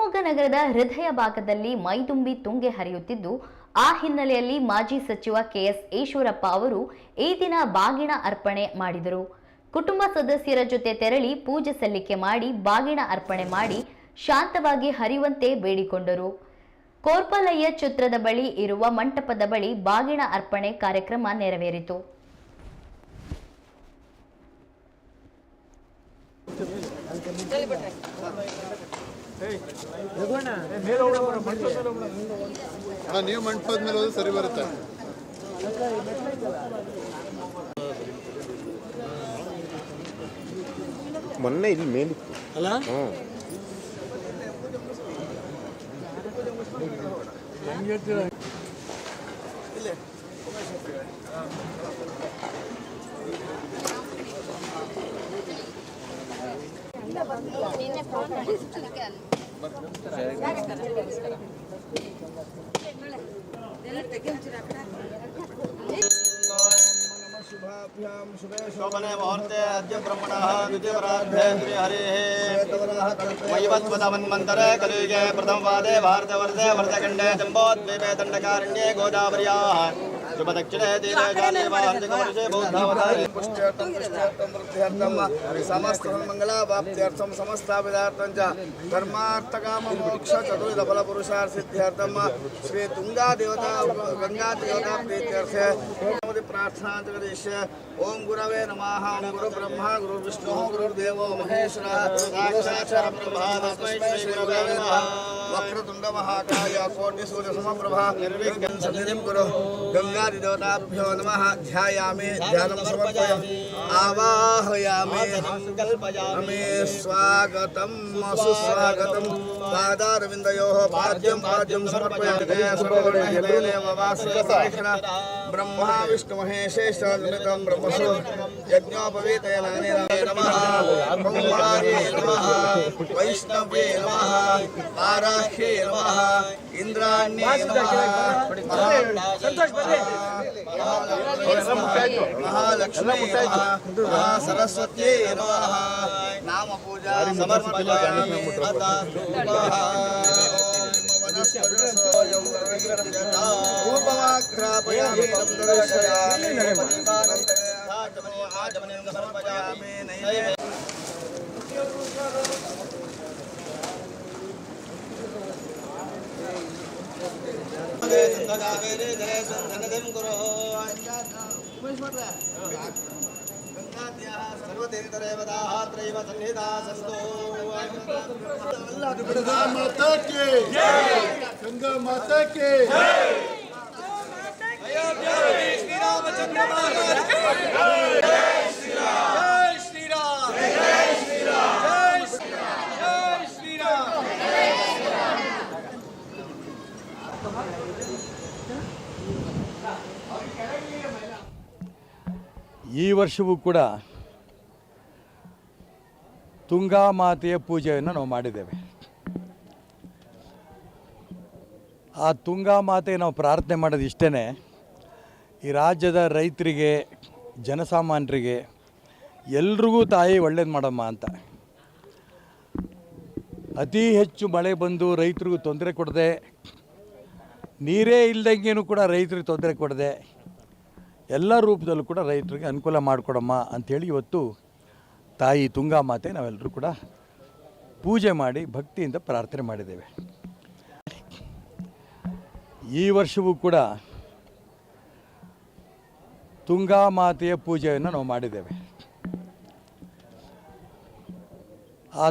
ಶಿವಮೊಗ್ಗ ನಗರದ ಹೃದಯ ಭಾಗದಲ್ಲಿ ಮೈದುಂಬಿ ತುಂಗೆ ಹರಿಯುತ್ತಿದ್ದು, ಆ ಹಿನ್ನೆಲೆಯಲ್ಲಿ ಮಾಜಿ ಸಚಿವ ಕೆಎಸ್ ಈಶ್ವರಪ್ಪ ಅವರು ಈ ದಿನ ಬಾಗಿನ ಅರ್ಪಣೆ ಮಾಡಿದರು. ಕುಟುಂಬ ಸದಸ್ಯರ ಜೊತೆ ತೆರಳಿ ಪೂಜೆ ಸಲ್ಲಿಕೆ ಮಾಡಿ ಬಾಗಿನ ಅರ್ಪಣೆ ಮಾಡಿ ಶಾಂತವಾಗಿ ಹರಿಯುವಂತೆ ಬೇಡಿಕೊಂಡರು. ಕೋರ್ಪಲಯ್ಯ ಚಿತ್ರದ ಬಳಿ ಇರುವ ಮಂಟಪದ ಬಳಿ ಬಾಗಿನ ಅರ್ಪಣೆ ಕಾರ್ಯಕ್ರಮ ನೆರವೇರಿತು. ಅಣ್ಣ ನೀವು ಮಂಟಪದ ಮೇಲೆ ಹೋದ್ರೆ ಸರಿ ಬರುತ್ತೆ. ಮೊನ್ನೆ ಇಲ್ಲಿ ಮೇಲಿತ್ತು ಅಲ್ಲ? ಹ್ಞೂ ಹೆಂಗೆ ಹೇಳ್ತೀರಾ? शोभने मुहूर्ते अद्य ब्रह्मणः द्वितीयपरार्धेन्द्रिय हरिः वैवस्वतमन्मन्तरे कलियुगे प्रथमपादे भारतवर्षे वर्षखण्डे जम्बोद्वीपे दण्डकारण्ये गोदावर्याः समस्तमंगलाप्त्यर्थम समस्तापिदार्थं च। धर्मार्थकाम मोक्ष चतुर्दफलपुरुषार्थित्यर्थं प्रार्थना जगदीश ओम गुरवे नमः गुरु ब्रह्मा गुरु विष्णु गुरुर्देवो महेश्वरः। साक्षात् ब्रह्मा तस्मै श्री गुरवे नमः। वक्रतुण्डमहाकाय कोटिसूर्यसमप्रभा गङ्गादिदेवताभ्यो नमः ध्यायामि ध्यानं समर्पयामि आवाहयामि अमे स्वागतं सुस्वागतं पादारविन्दयोः पाद्यं पाद्यं समर्पयामि ब्रह्मा विष्णुमहेशेश्वरनिमितं ब्रह्मसु यज्ञोपवीतयनानि नमः ब्रह्माये नमः वैष्णवे नमः। महालक्ष्मी नमः। नाम। पूजा समर्पयामि। गंगा माता के। जय। गंगा माता के। जय ಈ ವರ್ಷವೂ ಕೂಡ ತುಂಗಾ ಮಾತೆಯ ಪೂಜೆಯನ್ನು ನಾವು ಮಾಡಿದ್ದೇವೆ. ಆ ತುಂಗಾ ಮಾತೆ ನಾವು ಪ್ರಾರ್ಥನೆ ಮಾಡೋದು ಇಷ್ಟೇ ಈ ರಾಜ್ಯದ ರೈತರಿಗೆ, ಜನಸಾಮಾನ್ಯರಿಗೆ ಎಲ್ರಿಗೂ ತಾಯಿ ಒಳ್ಳೇದು ಮಾಡಮ್ಮ ಅಂತ. ಅತಿ ಹೆಚ್ಚು ಮಳೆ ಬಂದು ರೈತರಿಗೂ ತೊಂದರೆ ಕೊಡದೆ, ನೀರೇ ಇಲ್ದಂಗೆನೂ ಕೂಡ ರೈತರಿಗೆ ತೊಂದರೆ ಕೊಡದೆ, ಎಲ್ಲ ರೂಪದಲ್ಲೂ ಕೂಡ ರೈತರಿಗೆ ಅನುಕೂಲ ಮಾಡಿಕೊಡಮ್ಮ ಅಂಥೇಳಿ ಇವತ್ತು ತಾಯಿ ತುಂಗಾ ಮಾತೆ ನಾವೆಲ್ಲರೂ ಕೂಡ ಪೂಜೆ ಮಾಡಿ ಭಕ್ತಿಯಿಂದ ಪ್ರಾರ್ಥನೆ ಮಾಡಿದ್ದೇವೆ. ಈ ವರ್ಷವೂ ಕೂಡ ತುಂಗಾ ಮಾತೆಯ ಪೂಜೆಯನ್ನು ನಾವು ಮಾಡಿದ್ದೇವೆ. ಆ